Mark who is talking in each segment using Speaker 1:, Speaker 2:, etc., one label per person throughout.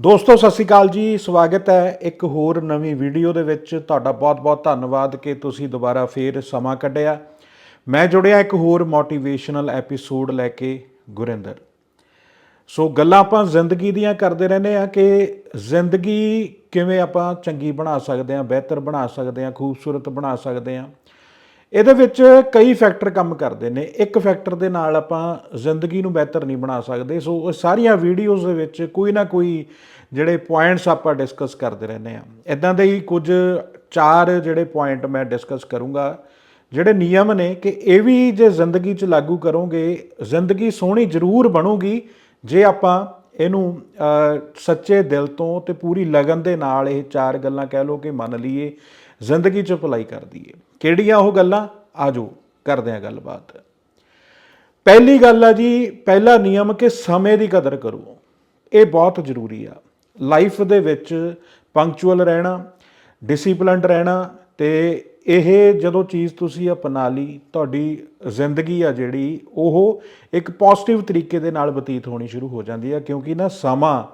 Speaker 1: ਦੋਸਤੋ, ਸਤਿ ਸ਼੍ਰੀ ਅਕਾਲ ਜੀ। ਸਵਾਗਤ ਹੈ ਇੱਕ ਹੋਰ ਨਵੀਂ ਵੀਡੀਓ ਦੇ ਵਿੱਚ। ਤੁਹਾਡਾ ਬਹੁਤ-ਬਹੁਤ ਧੰਨਵਾਦ ਕਿ ਤੁਸੀਂ ਦੁਬਾਰਾ ਫੇਰ ਸਮਾਂ ਕੱਢਿਆ। ਮੈਂ ਜੁੜਿਆ ਇੱਕ ਹੋਰ ਮੋਟੀਵੇਸ਼ਨਲ ਐਪੀਸੋਡ ਲੈ ਕੇ ਗੁਰਿੰਦਰ। ਸੋ, ਗੱਲਾਂ ਆਪਾਂ ਜ਼ਿੰਦਗੀ ਦੀਆਂ ਕਰਦੇ ਰਹਿੰਦੇ ਆ ਕਿ ਜ਼ਿੰਦਗੀ ਕਿਵੇਂ ਆਪਾਂ ਚੰਗੀ ਬਣਾ ਸਕਦੇ ਆ ਬਿਹਤਰ ਬਣਾ ਸਕਦੇ ਆ ਖੂਬਸੂਰਤ ਬਣਾ ਸਕਦੇ ਆ ਇਹਦੇ ਵਿੱਚ ਕਈ ਫੈਕਟਰ ਕੰਮ ਕਰਦੇ ਨੇ। ਇੱਕ ਫੈਕਟਰ ਦੇ ਨਾਲ ਆਪਾਂ ਜ਼ਿੰਦਗੀ ਨੂੰ ਬਿਹਤਰ ਨਹੀਂ ਬਣਾ ਸਕਦੇ। ਸੋ ਇਹ ਸਾਰੀਆਂ ਵੀਡੀਓਜ਼ ਦੇ ਵਿੱਚ ਕੋਈ ਨਾ ਕੋਈ ਜਿਹੜੇ ਪੁਆਇੰਟਸ ਆਪਾਂ ਡਿਸਕਸ ਕਰਦੇ ਰਹਿੰਦੇ ਆ ਇਦਾਂ ਦੇ ਹੀ ਕੁਝ ਚਾਰ ਜਿਹੜੇ ਪੁਆਇੰਟ ਮੈਂ ਡਿਸਕਸ ਕਰੂੰਗਾ, ਜਿਹੜੇ ਨਿਯਮ ਨੇ ਕਿ ਇਹ ਵੀ ਜੇ ਜ਼ਿੰਦਗੀ 'ਚ ਲਾਗੂ ਕਰੋਗੇ, ਜ਼ਿੰਦਗੀ ਸੋਹਣੀ ਜ਼ਰੂਰ ਬਣੂਗੀ, ਜੇ ਆਪਾਂ ਇਹਨੂੰ ਸੱਚੇ ਦਿਲ ਤੋਂ ਤੇ ਪੂਰੀ ਲਗਨ ਦੇ ਨਾਲ ਇਹ ਚਾਰ ਗੱਲਾਂ ਕਹਿ ਲਓ ਕਿ ਮੰਨ ਲਈਏ ਜ਼ਿੰਦਗੀ 'ਚ ਅਪਲਾਈ ਕਰਦੀ ਦਈਏ ਕਿਹੜੀਆਂ ਉਹ ਗੱਲਾਂ? ਆਜੋ, ਕਰਦੇ ਹਾਂ ਗੱਲਬਾਤ। ਪਹਿਲੀ ਗੱਲ ਆ ਜੀ, ਪਹਿਲਾ ਨਿਯਮ ਕਿ ਸਮੇਂ ਦੀ ਕਦਰ ਕਰੋ। ਇਹ ਬਹੁਤ ਜ਼ਰੂਰੀ ਆ। ਲਾਈਫ ਦੇ ਵਿੱਚ ਪੰਕਚੁਅਲ ਰਹਿਣਾ, ਡਿਸਪਲਿਨਡ ਰਹਿਣਾ ਤੇ ਇਹ ਜਦੋਂ ਚੀਜ਼ ਤੁਸੀਂ ਅਪਣਾ ਲਈ, ਤੁਹਾਡੀ ਜ਼ਿੰਦਗੀ ਆ ਜਿਹੜੀ, ਉਹ ਇੱਕ ਪੋਜ਼ਿਟਿਵ ਤਰੀਕੇ ਦੇ ਨਾਲ ਬਤੀਤ ਹੋਣੀ ਸ਼ੁਰੂ ਹੋ ਜਾਂਦੀ ਆ ਕਿਉਂਕਿ ਨਾ ਸਮਾਂ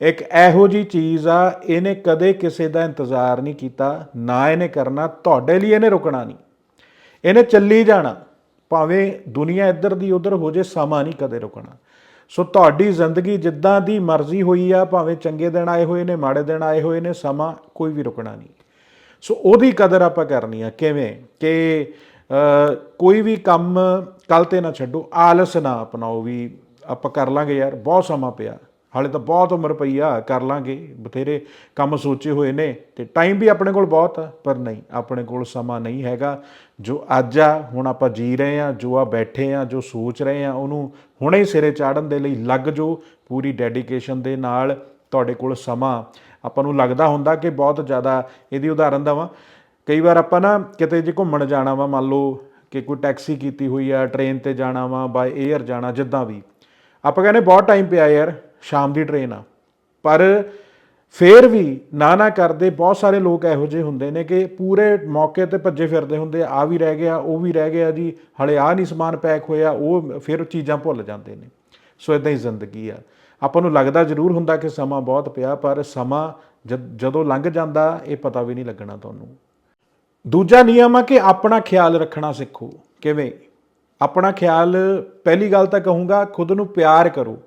Speaker 1: ਇੱਕ ਇਹੋ ਜੀ ਚੀਜ਼ ਆ, ਇਹਨੇ ਕਦੇ ਕਿਸੇ ਦਾ ਇੰਤਜ਼ਾਰ ਨਹੀਂ ਕੀਤਾ, ਨਾ ਇਹਨੇ ਕਰਨਾ, ਤੁਹਾਡੇ ਲਈ ਇਹਨੇ ਰੁਕਣਾ ਨਹੀਂ। ਇਹਨੇ ਚੱਲੀ ਜਾਣਾ, ਭਾਵੇਂ ਦੁਨੀਆ ਇੱਧਰ ਦੀ ਉੱਧਰ ਹੋ ਜੇ, ਸਮਾਂ ਨਹੀਂ ਕਦੇ ਰੁਕਣਾ। ਸੋ ਤੁਹਾਡੀ ਜ਼ਿੰਦਗੀ ਜਿੱਦਾਂ ਦੀ ਮਰਜ਼ੀ ਹੋਈ ਆ, ਭਾਵੇਂ ਚੰਗੇ ਦਿਨ ਆਏ ਹੋਏ ਨੇ, ਮਾੜੇ ਦਿਨ ਆਏ ਹੋਏ ਨੇ, ਸਮਾਂ ਕੋਈ ਵੀ ਰੁਕਣਾ ਨਹੀਂ। ਸੋ ਉਹਦੀ ਕਦਰ ਆਪਾਂ ਕਰਨੀ ਆ, ਕਿਵੇਂ? ਕਿ ਕੋਈ ਵੀ ਕੰਮ ਕੱਲ ਤੇ ਨਾ ਛੱਡੋ, ਆਲਸ ਨਾ ਅਪਣਾਓ ਵੀ, ਆਪਾਂ ਕਰ ਲਾਂਗੇ ਯਾਰ, ਬਹੁਤ ਸਮਾਂ ਪਿਆ। ਹਾਲੇ ਤਾਂ ਬਹੁਤ ਉਮਰ ਪਈ ਆ, ਕਰ ਲਾਂਗੇ। ਬਥੇਰੇ ਕੰਮ ਸੋਚੇ ਹੋਏ ਨੇ ਤੇ ਟਾਈਮ ਵੀ ਆਪਣੇ ਕੋਲ ਬਹੁਤ ਆ, ਪਰ ਨਹੀਂ, ਆਪਣੇ ਕੋਲ ਸਮਾਂ ਨਹੀਂ ਹੈਗਾ। ਜੋ ਅੱਜ ਆ, ਹੁਣ ਆਪਾਂ ਜੀ ਰਹੇ ਆ, ਜੋ ਆ ਬੈਠੇ ਆ, ਜੋ ਸੋਚ ਰਹੇ ਆ, ਉਹਨੂੰ ਹੁਣੇ ਸਿਰੇ ਚਾੜਨ ਦੇ ਲਈ ਲੱਗ ਜੋ ਪੂਰੀ ਡੈਡੀਕੇਸ਼ਨ ਦੇ ਨਾਲ ਤੁਹਾਡੇ ਕੋਲ ਸਮਾਂ। ਆਪਾਂ ਨੂੰ ਲੱਗਦਾ ਹੁੰਦਾ ਕਿ ਬਹੁਤ ਜ਼ਿਆਦਾ, ਇਹਦੀ ਉਦਾਹਰਨ ਦਵਾਂ। ਕਈ ਵਾਰ ਆਪਾਂ ਨਾ ਕਿਤੇ ਜੇ ਘੁੰਮਣ ਜਾਣਾ ਵਾ, ਮੰਨ ਲਓ ਕਿ ਕੋਈ ਟੈਕਸੀ ਕੀਤੀ ਹੋਈ ਆ ਟ੍ਰੇਨ ਤੇ ਜਾਣਾ ਵਾ ਬਾਏ 에ਅਰ ਜਾਣਾ, ਜਿੱਦਾਂ ਵੀ। ਆਪਾਂ ਕਹਿੰਦੇ ਬਹੁਤ ਟਾਈਮ ਪਿਆ ਯਾਰ ਸ਼ਾਮ ਦੀ ਟ੍ਰੇਨ ਆ। ਪਰ ਫੇਰ ਵੀ ਨਾ ਨਾ ਕਰਦੇ, ਬਹੁਤ ਸਾਰੇ ਲੋਕ ਇਹੋ ਜਿਹੇ ਹੁੰਦੇ ਨੇ ਕਿ ਪੂਰੇ ਮੌਕੇ ਤੇ ਭੱਜੇ ਫਿਰਦੇ ਹੁੰਦੇ ਆ ਵੀ ਰਹਿ ਗਿਆ, ਉਹ ਵੀ ਰਹਿ ਗਿਆ ਜੀ, ਹਲੇ ਆ ਨਹੀਂ ਸਮਾਨ ਪੈਕ ਹੋਇਆ, ਉਹ ਫਿਰ ਚੀਜ਼ਾਂ ਭੁੱਲ ਜਾਂਦੇ ਨੇ। ਸੋ ਇਦਾਂ ਹੀ ਜ਼ਿੰਦਗੀ ਆ। ਆਪਾਂ ਨੂੰ ਲੱਗਦਾ ਜ਼ਰੂਰ ਹੁੰਦਾ ਕਿ ਸਮਾਂ ਬਹੁਤ ਪਿਆ, ਪਰ ਸਮਾਂ ਜਦੋਂ ਲੰਘ ਜਾਂਦਾ, ਇਹ ਪਤਾ ਵੀ ਨਹੀਂ ਲੱਗਣਾ ਤੁਹਾਨੂੰ। ਦੂਜਾ ਨਿਯਮ ਆ ਕਿ ਆਪਣਾ ਖਿਆਲ ਰੱਖਣਾ ਸਿੱਖੋ। ਕਿਵੇਂ? ਆਪਣਾ ਖਿਆਲ ਪਹਿਲੀ ਗੱਲ ਤਾਂ ਕਹੂੰਗਾ, ਖੁਦ ਨੂੰ ਪਿਆਰ ਕਰੋ।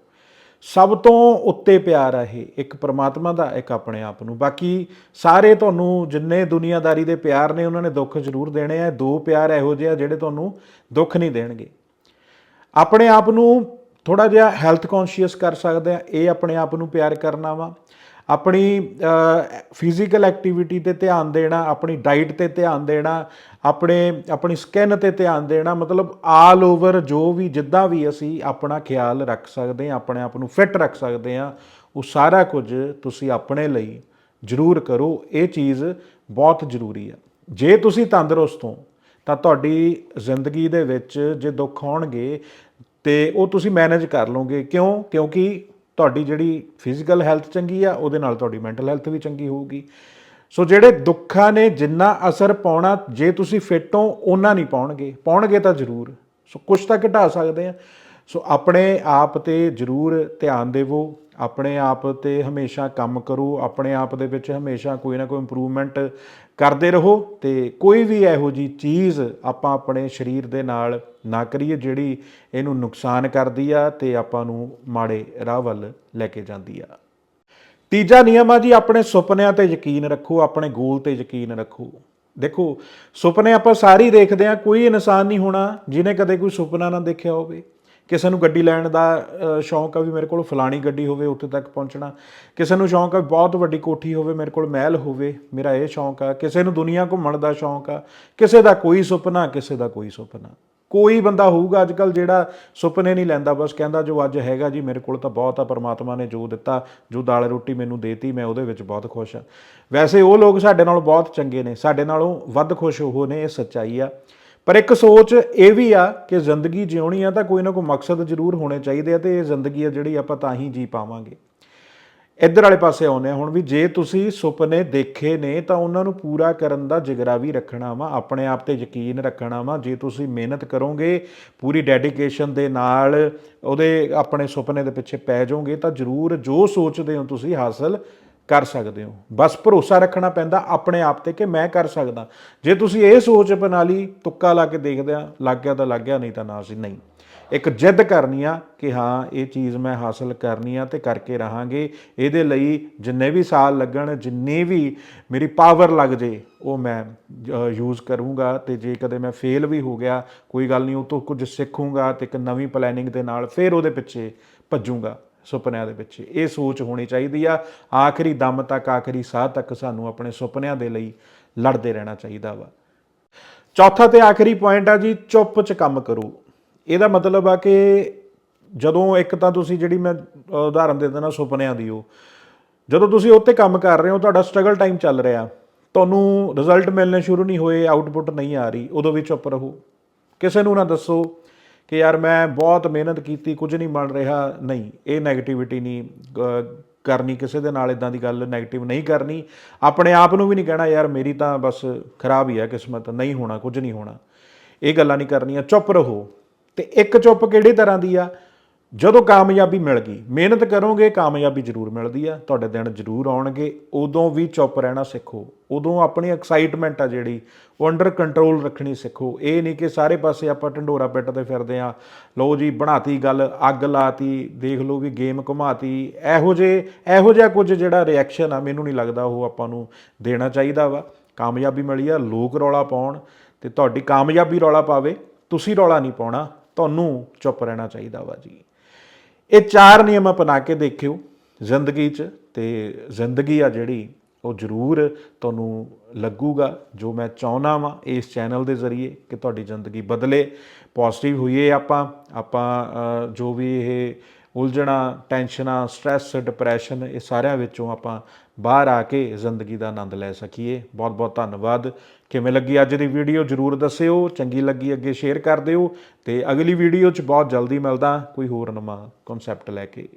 Speaker 1: ਸਭ ਤੋਂ ਉੱਤੇ ਪਿਆਰ ਆ ਇਹ ਇੱਕ ਪ੍ਰਮਾਤਮਾ ਦਾ, ਇੱਕ ਆਪਣੇ ਆਪ ਨੂੰ। ਬਾਕੀ ਸਾਰੇ ਤੁਹਾਨੂੰ ਜਿੰਨੇ ਦੁਨੀਆਦਾਰੀ ਦੇ ਪਿਆਰ ਨੇ, ਉਹਨਾਂ ਨੇ ਦੁੱਖ ਜ਼ਰੂਰ ਦੇਣੇ ਆ। ਦੋ ਪਿਆਰ ਇਹੋ ਜਿਹੇ ਆ ਜਿਹੜੇ ਤੁਹਾਨੂੰ ਦੁੱਖ ਨਹੀਂ ਦੇਣਗੇ। ਆਪਣੇ ਆਪ ਨੂੰ ਥੋੜਾ ਜਿਹਾ ਹੈਲਥ ਕੌਨਸ਼ੀਅਸ ਕਰ ਸਕਦੇ ਆ। ਇਹ ਆਪਣੇ ਆਪ ਨੂੰ ਪਿਆਰ ਕਰਨਾ ਵਾ। ਆਪਣੀ ਫਿਜ਼ੀਕਲ ਐਕਟੀਵਿਟੀ ਤੇ ਧਿਆਨ ਦੇਣਾ, ਆਪਣੀ ਡਾਈਟ ਤੇ ਧਿਆਨ ਦੇਣਾ, ਆਪਣੇ, ਆਪਣੀ ਸਕਿਨ ਤੇ ਧਿਆਨ ਦੇਣਾ, ਮਤਲਬ ਆਲ ਓਵਰ ਜੋ ਵੀ, ਜਿੱਦਾਂ ਵੀ ਅਸੀਂ ਆਪਣਾ ਖਿਆਲ ਰੱਖ ਸਕਦੇ ਹਾਂ, ਆਪਣੇ ਆਪ ਨੂੰ ਫਿੱਟ ਰੱਖ ਸਕਦੇ ਹਾਂ, ਉਹ ਸਾਰਾ ਕੁਝ ਤੁਸੀਂ ਆਪਣੇ ਲਈ ਜ਼ਰੂਰ ਕਰੋ। ਇਹ ਚੀਜ਼ ਬਹੁਤ ਜ਼ਰੂਰੀ ਆ ਜੇ ਤੁਸੀਂ ਤੰਦਰੁਸਤ ਹੋ, ਤਾਂ ਤੁਹਾਡੀ ਜ਼ਿੰਦਗੀ ਦੇ ਵਿੱਚ ਜੇ ਦੁੱਖ ਆਉਣਗੇ ਤੇ ਉਹ ਤੁਸੀਂ ਮੈਨੇਜ ਕਰ ਲਓਗੇ। ਕਿਉਂ? ਕਿਉਂਕਿ ਤੁਹਾਡੀ ਜਿਹੜੀ ਫਿਜ਼ੀਕਲ ਹੈਲਥ ਚੰਗੀ ਆ, ਉਹਦੇ ਨਾਲ ਤੁਹਾਡੀ ਮੈਂਟਲ ਹੈਲਥ ਵੀ ਚੰਗੀ ਹੋਊਗੀ। ਸੋ ਜਿਹੜੇ ਦੁੱਖਾਂ ਨੇ ਜਿੰਨਾ ਅਸਰ ਪਾਉਣਾ, ਜੇ ਤੁਸੀਂ ਫਿੱਟ ਹੋ, ਉਹਨਾਂ ਨਹੀਂ ਪਾਉਣਗੇ। ਪਾਉਣਗੇ ਤਾਂ ਜ਼ਰੂਰ। ਸੋ ਕੁਝ ਤਾਂ ਘਟਾ ਸਕਦੇ ਆ। ਸੋ ਆਪਣੇ ਆਪ ਤੇ ਜ਼ਰੂਰ ਧਿਆਨ ਦੇਵੋ। ਆਪਣੇ ਆਪ ਤੇ ਹਮੇਸ਼ਾ ਕੰਮ ਕਰੋ। ਆਪਣੇ ਆਪ ਦੇ ਵਿੱਚ ਹਮੇਸ਼ਾ ਕੋਈ ਨਾ ਕੋਈ ਇੰਪਰੂਵਮੈਂਟ ਕਰਦੇ ਰਹੋ ਤੇ ਕੋਈ ਵੀ ਇਹੋ ਜੀ ਚੀਜ਼ ਆਪਾਂ ਆਪਣੇ ਸਰੀਰ ਦੇ ਨਾਲ ਨਾ ਕਰੀਏ, ਜਿਹੜੀ ਇਹਨੂੰ ਨੁਕਸਾਨ ਕਰਦੀ ਆ ਤੇ ਆਪਾਂ ਨੂੰ ਮਾੜੇ ਰਾਹ ਵੱਲ ਲੈ ਕੇ ਜਾਂਦੀ ਆ। ਤੀਜਾ ਨਿਯਮ ਆ ਜੀ, ਆਪਣੇ ਸੁਪਨਿਆਂ ਤੇ ਯਕੀਨ ਰੱਖੋ, ਆਪਣੇ ਗੋਲ ਤੇ ਯਕੀਨ ਰੱਖੋ। ਦੇਖੋ, ਸੁਪਨੇ ਆਪਾਂ ਸਾਰੇ ਹੀ ਦੇਖਦੇ ਆ, ਕੋਈ ਇਨਸਾਨ ਨਹੀਂ ਹੋਣਾ ਜਿਹਨੇ ਕਦੇ ਕੋਈ ਸੁਪਨਾ ਨਾ ਦੇਖਿਆ ਹੋਵੇ। ਕਿਸੇ ਨੂੰ ਗੱਡੀ ਲੈਣ ਦਾ ਸ਼ੌਂਕ ਆ ਵੀ ਮੇਰੇ ਕੋਲ ਫਲਾਣੀ ਗੱਡੀ ਹੋਵੇ ਉੱਥੇ ਤੱਕ ਪਹੁੰਚਣਾ। ਕਿਸੇ ਨੂੰ ਸ਼ੌਂਕ ਆ ਵੀ ਬਹੁਤ ਵੱਡੀ ਕੋਠੀ ਹੋਵੇ, ਮੇਰੇ ਕੋਲ ਮਹਿਲ ਹੋਵੇ, ਮੇਰਾ ਇਹ ਸ਼ੌਂਕ ਆ। ਕਿਸੇ ਨੂੰ ਦੁਨੀਆ ਘੁੰਮਣ ਦਾ ਸ਼ੌਂਕ ਆ, ਕਿਸੇ ਦਾ ਕੋਈ ਸੁਪਨਾ, ਕਿਸੇ ਦਾ ਕੋਈ ਸੁਪਨਾ। ਕੋਈ ਬੰਦਾ ਹੋਊਗਾ ਅੱਜ ਕੱਲ ਜਿਹੜਾ ਸੁਪਨੇ ਨਹੀਂ ਲੈਂਦਾ, ਬਸ ਕਹਿੰਦਾ ਜੋ ਅੱਜ ਹੈਗਾ ਜੀ, ਮੇਰੇ ਕੋਲ ਤਾਂ ਬਹੁਤ ਆ, ਪਰਮਾਤਮਾ ਨੇ ਜੋ ਦਿੱਤਾ, ਜੋ ਦਾਲ ਰੋਟੀ ਮੈਨੂੰ ਦੇਤੀ, ਮੈਂ ਉਹਦੇ ਵਿੱਚ ਬਹੁਤ ਖੁਸ਼ ਆ। ਵੈਸੇ ਉਹ ਲੋਕ ਸਾਡੇ ਨਾਲੋਂ ਬਹੁਤ ਚੰਗੇ ਨੇ, ਸਾਡੇ ਨਾਲੋਂ ਵੱਧ ਖੁਸ਼ ਉਹ ਨੇ, ਇਹ ਸੱਚਾਈ ਆ। ਪਰ ਇੱਕ ਸੋਚ ਇਹ ਵੀ ਆ ਕਿ ਜ਼ਿੰਦਗੀ ਜਿਉਣੀ ਆ ਤਾਂ ਕੋਈ ਨਾ ਕੋਈ ਮਕਸਦ ਜ਼ਰੂਰ ਹੋਣੇ ਚਾਹੀਦੇ ਆ ਤੇ ਇਹ ਜ਼ਿੰਦਗੀ ਆ ਜਿਹੜੀ ਆਪਾਂ ਤਾਂ ਹੀ ਜੀ ਪਾਵਾਂਗੇ। ਇੱਧਰ ਵਾਲੇ ਪਾਸੇ ਆਉਂਦੇ ਆ ਹੁਣ ਵੀ ਜੇ ਤੁਸੀਂ ਸੁਪਨੇ ਦੇਖੇ ਨੇ ਤਾਂ ਉਹਨਾਂ ਨੂੰ ਪੂਰਾ ਕਰਨ ਦਾ ਜਿਗਰਾ ਵੀ ਰੱਖਣਾ ਵਾ, ਆਪਣੇ ਆਪ ਤੇ ਯਕੀਨ ਰੱਖਣਾ ਵਾ। ਜੇ ਤੁਸੀਂ ਮਿਹਨਤ ਕਰੋਗੇ, ਪੂਰੀ ਡੈਡੀਕੇਸ਼ਨ ਦੇ ਨਾਲ ਉਹਦੇ ਆਪਣੇ ਸੁਪਨੇ ਦੇ ਪਿੱਛੇ ਪੈ ਜਾਓਗੇ ਤਾਂ ਜ਼ਰੂਰ ਜੋ ਸੋਚਦੇ ਹੋ ਤੁਸੀਂ ਹਾਸਲ ਕਰ ਸਕਦੇ ਹੋ। ਬਸ ਭਰੋਸਾ ਰੱਖਣਾ ਪੈਂਦਾ ਆਪਣੇ ਆਪ ਤੇ ਕਿ ਮੈਂ ਕਰ ਸਕਦਾ। ਜੇ ਤੁਸੀਂ ਇਹ ਸੋਚ ਬਣਾ ਲਈ ਤੁੱਕਾ ਲਾ ਕੇ ਦੇਖਦੇ ਆ, ਲੱਗ ਗਿਆ ਤਾਂ ਲੱਗ ਗਿਆ, ਨਹੀਂ ਤਾਂ ਨਾ ਸੀ, ਨਹੀਂ। ਇੱਕ ਜਿੱਦ ਕਰਨੀ ਆ ਕਿ ਹਾਂ, ਇਹ ਚੀਜ਼ ਮੈਂ ਹਾਸਲ ਕਰਨੀ ਆ ਤੇ ਕਰਕੇ ਰਹਾਂਗੇ। ਇਹਦੇ ਲਈ ਜਿੰਨੇ ਵੀ ਸਾਲ ਲੱਗਣ, ਜਿੰਨੀ ਵੀ ਮੇਰੀ ਪਾਵਰ ਲੱਗ ਜੇ, ਉਹ ਮੈਂ ਯੂਜ਼ ਕਰੂੰਗਾ ਤੇ ਜੇ ਕਦੇ ਮੈਂ ਫੇਲ ਵੀ ਹੋ ਗਿਆ, ਕੋਈ ਗੱਲ ਨਹੀਂ, ਉਹ ਤੋਂ ਕੁਝ ਸਿੱਖੂੰਗਾ ਤੇ ਇੱਕ ਨਵੀਂ ਪਲੈਨਿੰਗ ਦੇ ਨਾਲ ਫਿਰ ਉਹਦੇ ਪਿੱਛੇ ਭੱਜੂੰਗਾ। ਸੁਪਨਿਆਂ ਦੇ ਵਿੱਚ। ਇਹ ਸੋਚ ਹੋਣੀ ਚਾਹੀਦੀ ਆ। ਆਖਰੀ ਦਮ ਤੱਕ, ਆਖਰੀ ਸਾਹ ਤੱਕ ਸਾਨੂੰ ਆਪਣੇ ਸੁਪਨਿਆਂ ਦੇ ਲਈ ਲੜਦੇ ਰਹਿਣਾ ਚਾਹੀਦਾ ਵਾ। ਚੌਥਾ ਤੇ ਆਖਰੀ ਪੁਆਇੰਟ ਆ ਜੀ ਚੁੱਪ 'ਚ ਕੰਮ ਕਰੋ। ਇਹਦਾ ਮਤਲਬ ਆ ਕਿ ਜਦੋਂ ਇੱਕ ਤਾਂ ਤੁਸੀਂ ਜਿਹੜੀ ਮੈਂ ਉਦਾਹਰਨ ਦੇ ਦਿੰਦਾ ਸੁਪਨਿਆਂ ਦੀ ਉਹ, ਜਦੋਂ ਤੁਸੀਂ ਉੱਤੇ ਕੰਮ ਕਰ ਰਹੇ ਹੋ, ਤੁਹਾਡਾ ਸਟਰਗਲ ਟਾਈਮ ਚੱਲ ਰਿਹਾ। ਤੁਹਾਨੂੰ ਰਿਜ਼ਲਟ ਮਿਲਣੇ ਸ਼ੁਰੂ ਨਹੀਂ ਹੋਏ ਆਊਟਪੁੱਟ ਨਹੀਂ ਆ ਰਹੀ, ਉਦੋਂ ਵੀ ਚੁੱਪ ਰਹੋ। ਕਿਸੇ ਨੂੰ ਨਾ ਦੱਸੋ। ਕਿ ਯਾਰ ਮੈਂ ਬਹੁਤ ਮਿਹਨਤ ਕੀਤੀ, ਕੁਝ ਨਹੀਂ ਬਣ ਰਿਹਾ, ਨਹੀਂ, ਇਹ 네ਗੇਟਿਵਿਟੀ ਨਹੀਂ ਕਰਨੀ ਕਿਸੇ ਦੇ ਨਾਲ ਇਦਾਂ ਦੀ ਗੱਲ 네ਗੇਟਿਵ ਨਹੀਂ ਕਰਨੀ। ਆਪਣੇ ਆਪ ਨੂੰ ਵੀ ਨਹੀਂ ਕਹਿਣਾ, ਯਾਰ ਮੇਰੀ ਤਾਂ ਬਸ ਖਰਾਬ ਹੀ ਆ ਕਿਸਮਤ, ਨਹੀਂ ਹੋਣਾ, ਕੁਝ ਨਹੀਂ ਹੋਣਾ। ਇਹ ਗੱਲਾਂ ਨਹੀਂ ਕਰਨੀਆਂ, ਚੁੱਪ ਰਹੋ। ਤੇ ਇੱਕ ਚੁੱਪ ਕਿਹੜੀ ਤਰ੍ਹਾਂ ਦੀ ਆ? ਜਦੋਂ ਕਾਮਯਾਬੀ ਮਿਲ ਗਈ, ਮਿਹਨਤ ਕਰੋਗੇ, ਕਾਮਯਾਬੀ ਜ਼ਰੂਰ ਮਿਲਦੀ ਆ, ਤੁਹਾਡੇ ਦਿਨ ਜ਼ਰੂਰ ਆਉਣਗੇ, ਉਦੋਂ ਵੀ ਚੁੱਪ ਰਹਿਣਾ ਸਿੱਖੋ, ਉਦੋਂ ਆਪਣੀ ਐਕਸਾਈਟਮੈਂਟ ਆ ਜਿਹੜੀ ਉਹ ਅੰਡਰ ਕੰਟਰੋਲ ਰੱਖਣੀ ਸਿੱਖੋ। ਇਹ ਨਹੀਂ ਕਿ ਸਾਰੇ ਪਾਸੇ ਆਪਾਂ ਢੰਡੋਰਾ ਪਿੱਟਦੇ ਫਿਰਦੇ ਆ, ਲਓ ਜੀ, ਬਣਾਤੀ ਗੱਲ, ਅੱਗ ਲਾਤੀ, ਦੇਖ ਲਓ ਵੀ ਗੇਮ ਘੁਮਾਤੀ, ਇਹੋ ਜੇ, ਇਹੋ ਜਿਹਾ ਕੁਝ ਜਿਹੜਾ ਰਿਐਕਸ਼ਨ ਆ, ਮੈਨੂੰ ਨਹੀਂ ਲੱਗਦਾ ਉਹ ਆਪਾਂ ਨੂੰ ਦੇਣਾ ਚਾਹੀਦਾ ਵਾ। ਕਾਮਯਾਬੀ ਮਿਲੀ ਆ, ਲੋਕ ਰੌਲਾ ਪਾਉਣ, ਤੇ ਤੁਹਾਡੀ ਕਾਮਯਾਬੀ ਰੌਲਾ ਪਾਵੇ, ਤੁਸੀਂ ਰੌਲਾ ਨਹੀਂ ਪਾਉਣਾ, ਤੁਹਾਨੂੰ ਚੁੱਪ ਰਹਿਣਾ ਚਾਹੀਦਾ ਵਾ ਜੀ। ਇਹ ਚਾਰ ਨਿਯਮ ਅਪਣਾ ਕੇ ਦੇਖਿਓ ਜ਼ਿੰਦਗੀ 'ਚ ਤੇ ਜ਼ਿੰਦਗੀ ਆ ਜਿਹੜੀ, ਉਹ ਜ਼ਰੂਰ ਤੁਹਾਨੂੰ ਲੱਗੂਗਾ। ਜੋ ਮੈਂ ਚਾਹੁੰਦਾ ਵਾਂ ਇਸ ਚੈਨਲ ਦੇ ਜ਼ਰੀਏ ਕਿ ਤੁਹਾਡੀ ਜ਼ਿੰਦਗੀ ਬਦਲੇ ਪੋਜ਼ਿਟਿਵ ਹੋਈਏ ਆਪਾਂ ਆਪਾਂ ਜੋ ਵੀ ਇਹ ਉਲਝਣਾ, ਟੈਨਸ਼ਨਾਂ ਸਟ੍ਰੈਸ ਡਿਪਰੈਸ਼ਨ ਇਹ ਸਾਰਿਆਂ ਵਿੱਚੋਂ ਆਪਾਂ ਬਾਹਰ ਆ ਕੇ ਜ਼ਿੰਦਗੀ ਦਾ ਆਨੰਦ ਲੈ ਸਕੀਏ। ਬਹੁਤ ਬਹੁਤ ਧੰਨਵਾਦ। ਕਿਵੇਂ ਲੱਗੀ ਅੱਜ ਦੀ ਵੀਡੀਓ ਜਰੂਰ ਦੱਸਿਓ। ਚੰਗੀ ਲੱਗੀ ਅੱਗੇ ਸ਼ੇਅਰ ਕਰ ਦਿਓ। ਤੇ ਅਗਲੀ ਵੀਡੀਓ 'ਚ ਬਹੁਤ ਜਲਦੀ ਮਿਲਦਾ। ਕੋਈ ਹੋਰ ਨਵਾਂ ਕਨਸੈਪਟ ਲੈ ਕੇ।